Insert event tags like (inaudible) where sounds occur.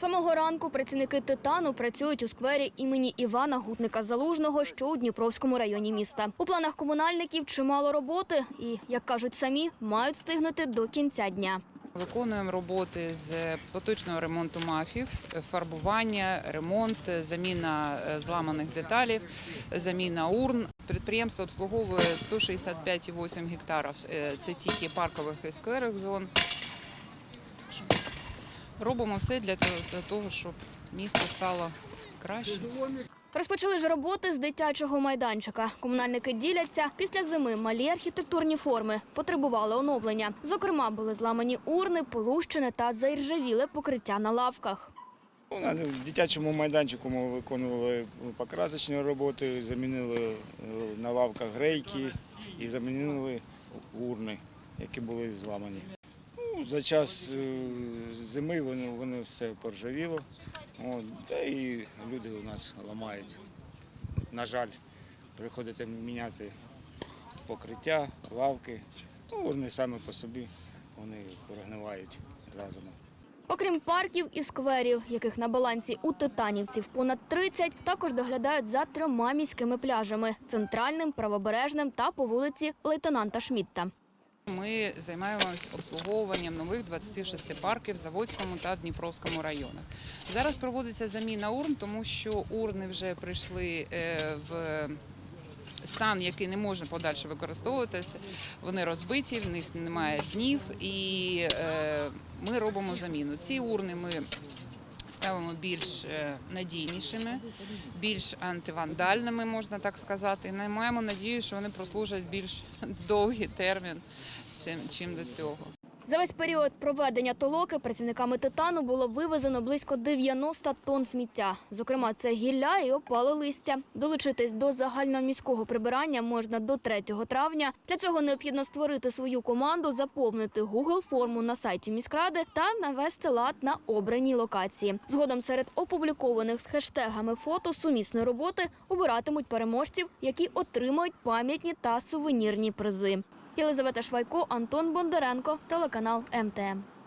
Самого ранку працівники титану працюють у сквері імені Івана Гутника Залужного, що у Дніпровському районі міста. У планах комунальників чимало роботи, і як кажуть самі, мають встигнути до кінця дня. Виконуємо роботи з поточного ремонту мафів, фарбування, ремонт, заміна е, зламаних деталей, заміна урн. Підприємство обслуговує 165,8 гектарів. Е, Це тільки паркових і скверих зон. Робимо все для того, щоб місто стало краще. Розпочали ж роботи з дитячого майданчика. Комунальники діляться після зими малі архітектурні форми потребували оновлення. Зокрема, були зламані урни, полущене та заіржавіле покриття на лавках. Ну, На дитячому майданчику ми виконували покрасочні роботи, замінили е, на лавках грейки і замінили урни, які були зламані. За час е, зими воно, воно все поржавіло. Та і люди у нас ламають. На жаль, приходиться міняти покриття, лавки. Ну, урни самі по собі вони прогнивають разом. Окрім парків і скверів, яких на балансі у титанівців понад 30, також доглядають за трьома міськими пляжами центральним, правобережним та по вулиці лейтенанта Шмітта. Ми займаємось обслуговуванням нових 26 парків в Заводському та Дніпровському районах. Зараз проводиться заміна урн, тому що урни вже прийшли е, в стан, який не може подальше використовуватися. Вони розбиті, в них немає днів, і е, ми робимо заміну. Ці урни ми ставимо більш е, надійнішими, більш антивандальними, можна так сказати. І маємо надію, що вони прослужать більш (laughs) довгий термін, чим до цього. За весь період проведення толоки працівниками титану було вивезено близько 90 тонн сміття. Зокрема, це гілля і опале листя. Долучитись до загальноміського прибирання можна до 3 травня. Для цього необхідно створити свою команду, заповнити Google форму на сайті міськради та навести лад на обраній локації. Згодом серед опублікованих з хештегами фото сумісної роботи обиратимуть переможців, які отримають пам'ятні та сувенірні призи. Єлизавета Швайко, Антон Бондаренко, телеканал МТМ.